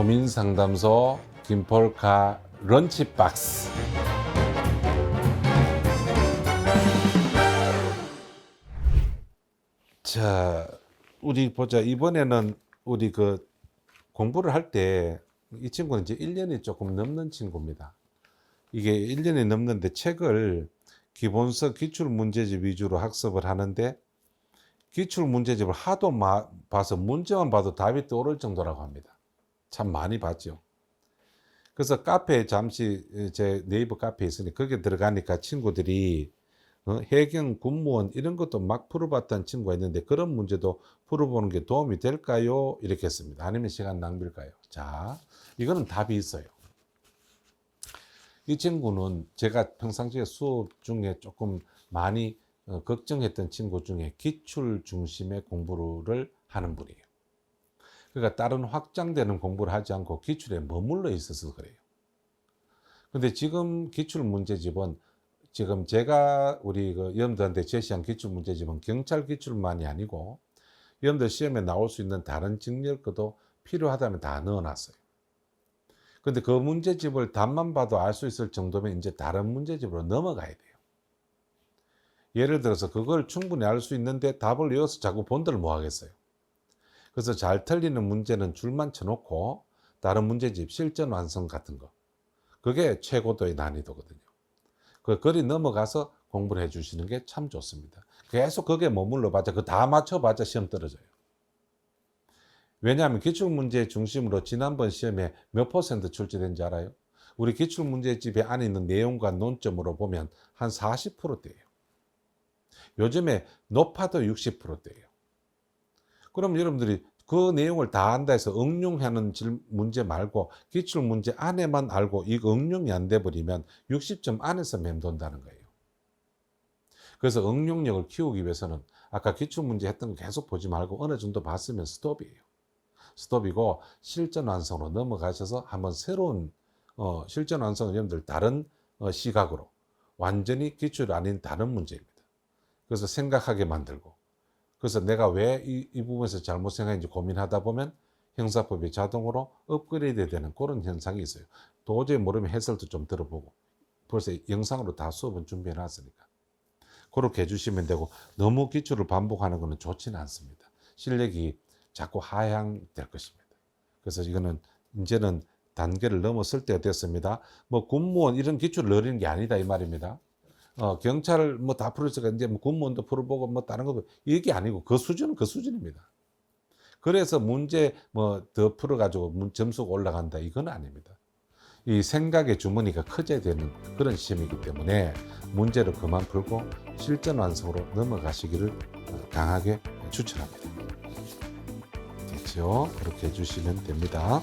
고민 상담소 김폴카 런치박스. 자, 우리 보자. 이번에는 우리 그 공부를 할 때 이 친구는 이제 1년이 조금 넘는 친구입니다. 이게 1년이 넘는데 책을 기본서 기출 문제집 위주로 학습을 하는데 기출 문제집을 하도 마- 봐서 문제만 봐도 답이 떠오를 정도라고 합니다. 참 많이 봤죠. 그래서 카페에 잠시 제 네이버 카페에 있으니 거기에 들어가니까 친구들이 어, 해경 군무원 이런 것도 막 풀어봤던 친구가 있는데 그런 문제도 풀어보는 게 도움이 될까요? 이렇게 했습니다. 아니면 시간 낭비일까요? 자, 이거는 답이 있어요. 이 친구는 제가 평상시에 수업 중에 조금 많이 어, 걱정했던 친구 중에 기출 중심의 공부를 하는 분이에요. 그러니까 다른 확장되는 공부를 하지 않고 기출에 머물러 있어서 그래요. 근데 지금 기출 문제집은 지금 제가 우리 그 여러분들한테 제시한 기출 문제집은 경찰 기출만이 아니고 여러분들 시험에 나올 수 있는 다른 직렬거도 필요하다면 다 넣어놨어요. 근데 그 문제집을 답만 봐도 알 수 있을 정도면 이제 다른 문제집으로 넘어가야 돼요. 예를 들어서 그걸 충분히 알 수 있는데 답을 외워서 자꾸 본들을 뭐 하겠어요. 그래서 잘 틀리는 문제는 줄만 쳐놓고 다른 문제집 실전 완성 같은 거 그게 최고도의 난이도거든요. 그 거리 넘어가서 공부를 해 주시는 게 참 좋습니다. 계속 거기에 머물러 봤자 그 다 맞춰봤자 시험 떨어져요. 왜냐하면 기출문제 중심으로 지난번 시험에 몇 퍼센트 출제된지 알아요? 우리 기출문제집에 안에 있는 내용과 논점으로 보면 한 40%대예요. 요즘에 높아도 60%대예요. 그럼 여러분들이 그 내용을 다 안다 해서 응용하는 질- 문제 말고 기출 문제 안에만 알고 이거 응용이 안 돼 버리면 60점 안에서 맴돈다는 거예요. 그래서 응용력을 키우기 위해서는 아까 기출 문제 했던 거 계속 보지 말고 어느 정도 봤으면 스톱이에요. 스톱이고 실전 완성으로 넘어가셔서 한번 새로운 어, 실전 완성은 여러분들 다른 어, 시각으로 완전히 기출 아닌 다른 문제입니다. 그래서 생각하게 만들고 그래서 내가 왜 이 부분에서 잘못 생각했는지 고민하다 보면 형사법이 자동으로 업그레이드 되는 그런 현상이 있어요. 도저히 모르면 해설도 좀 들어보고 벌써 영상으로 다 수업은 준비해 놨으니까 그렇게 해주시면 되고 너무 기출을 반복하는 것은 좋지는 않습니다. 실력이 자꾸 하향될 것입니다. 그래서 이거는 이제는 단계를 넘어설 때가 됐습니다. 뭐 군무원 이런 기출을 늘리는 게 아니다 이 말입니다. 어, 경찰 뭐 다 풀었으니까 이제 뭐 군무원도 풀어보고 뭐 다른 거 이게 아니고 그 수준은 그 수준입니다. 그래서 문제 뭐 더 풀어가지고 문- 점수가 올라간다 이건 아닙니다. 이 생각의 주머니가 커져야 되는 그런 시험이기 때문에 문제를 그만 풀고 실전 완성으로 넘어가시기를 어, 강하게 추천합니다. 됐죠? 그렇게 해주시면 됩니다.